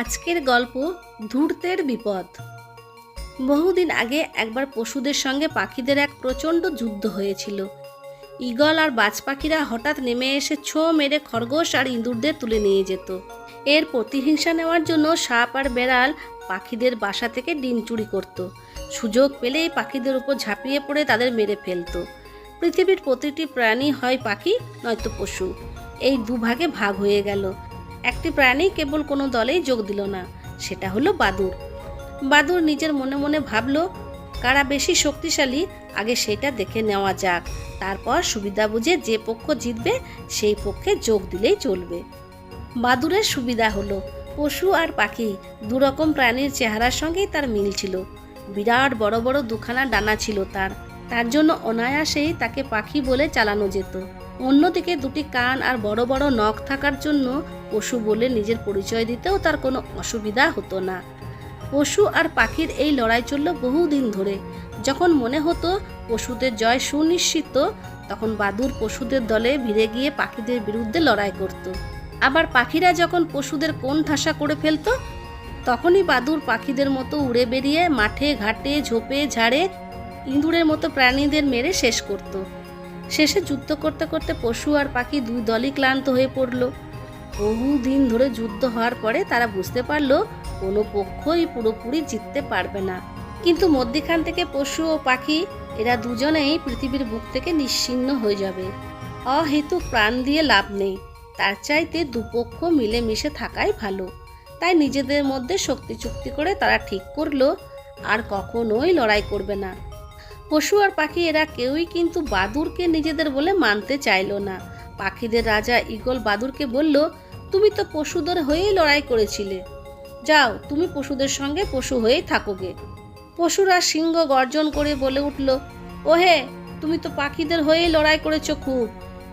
আজকের গল্প ধূর্তের বিপদ। বহুদিন আগে একবার পশুদের সঙ্গে পাখিদের এক প্রচণ্ড যুদ্ধ হয়েছিল। ঈগল আর বাজ পাখিরা হঠাৎ নেমে এসে ছো মেরে খরগোশ আর ইঁদুরদের তুলে নিয়ে যেত। এর প্রতিহিংসা নেওয়ার জন্য সাপ আর বেড়াল পাখিদের বাসা থেকে ডিম চুরি করত। সুযোগ পেলেই পাখিদের উপর ঝাঁপিয়ে পড়ে তাদের মেরে ফেলতো। পৃথিবীর প্রতিটি প্রাণী হয় পাখি, নয়তো পশু। এই দুভাগে ভাগ হয়ে গেল। একটি প্রাণী কেবল কোনো দলেই যোগ দিল না, সেটা হলো বাদুর বাদুর নিজের মনে মনে ভাবলো, কারা বেশি শক্তিশালী, আগে সেটা দেখে নেওয়া যাক। তারপর সুবিধা বুঝে যে পক্ষ জিতবে, সেই পক্ষে যোগ দিলেই চলবে। বাদুরের সুবিধা হলো, পশু আর পাখি, দুরকম প্রাণীর চেহারার সঙ্গেই তার মিল ছিল। বিরাট বড় বড় দুখানা ডানা ছিল তার। তার জন্য অনায়াসেই তাকে পাখি বলে চালানো যেত। অন্যদিকে দুটি কান আর বড় বড় নখ থাকার জন্য পশু বলে নিজের পরিচয় দিতেও তার কোনো অসুবিধা হতো না। পশু আর পাখির এই লড়াই চলল বহুদিন ধরে। যখন মনে হতো পশুদের জয় সুনিশ্চিত, তখন বাদুর পশুদের দলে ভিড়ে গিয়ে পাখিদের বিরুদ্ধে লড়াই করত। আবার পাখিরা যখন পশুদের কোণ ঠাসা করে ফেলতো, তখনই বাদুর পাখিদের মতো উড়ে বেরিয়ে মাঠে, ঘাটে, ঝোপে, ঝাড়ে ইঁদুরের মতো প্রাণীদের মেরে শেষ করত। শেষে যুদ্ধ করতে করতে পশু আর পাখি দুই দলই ক্লান্ত হয়ে পড়ল। বহুদিন ধরে যুদ্ধ হওয়ার পরে তারা বুঝতে পারল, কোনো পক্ষই পুরোপুরি জিততে পারবে না। কিন্তু মধ্যিখান থেকে পশু ও পাখি, এরা দুজনেই পৃথিবীর বুক থেকে নিশ্চিহ্ন হয়ে যাবে। অহেতুক প্রাণ দিয়ে লাভ নেই। তার চাইতে দুপক্ষ মিলেমিশে থাকাই ভালো। তাই নিজেদের মধ্যে শক্তি চুক্তি করে তারা ঠিক করল, আর কখনোই লড়াই করবে না। পশু আর পাখি এরা কেউই কিন্তু বাদুরকে নিজেদের বলে মানতে চাইলো না। পাখিদের রাজা ঈগল বাদুরকে বলল, তুমি তো পশুদের হয়েই লড়াই করেছিলে। যাও, তুমি পশুদের সঙ্গে পশু হয়েই থাকোগে। পশুরা সিংহ গর্জন করে বলে উঠল, ওহে, তুমি তো পাখিদের হয়েই লড়াই করেছ খুব।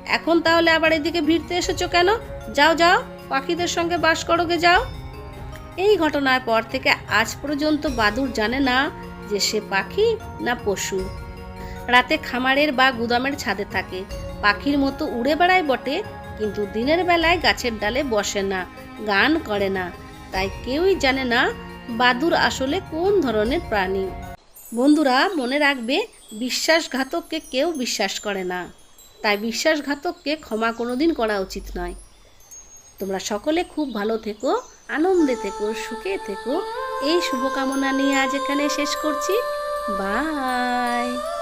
এখন তাহলে আবার এদিকে ভিড়তে এসেছ কেন? যাও যাও, পাখিদের সঙ্গে বাস করোগে, যাও। এই ঘটনার পর থেকে আজ পর্যন্ত বাদুর জানে না যে সে পাখি না পশু। রাতে খামারের বা গুদামের ছাদে থাকে। পাখির মতো উড়ে বেড়ায় বটে, কিন্তু দিনের বেলায় গাছের ডালে বসে না, গান করে না। তাই কেউই জানে না বাদুর আসলে কোন ধরনের প্রাণী। বন্ধুরা, মনে রাখবে, বিশ্বাসঘাতককে কেউ বিশ্বাস করে না। তাই বিশ্বাসঘাতককে ক্ষমা কোনোদিন করা উচিত নয়। তোমরা সকলে খুব ভালো থেকো। আনন্দে থেকো সুখে থেকো। এই শুভকামনা নিয়ে আজ এখানে শেষ করছি। বাই।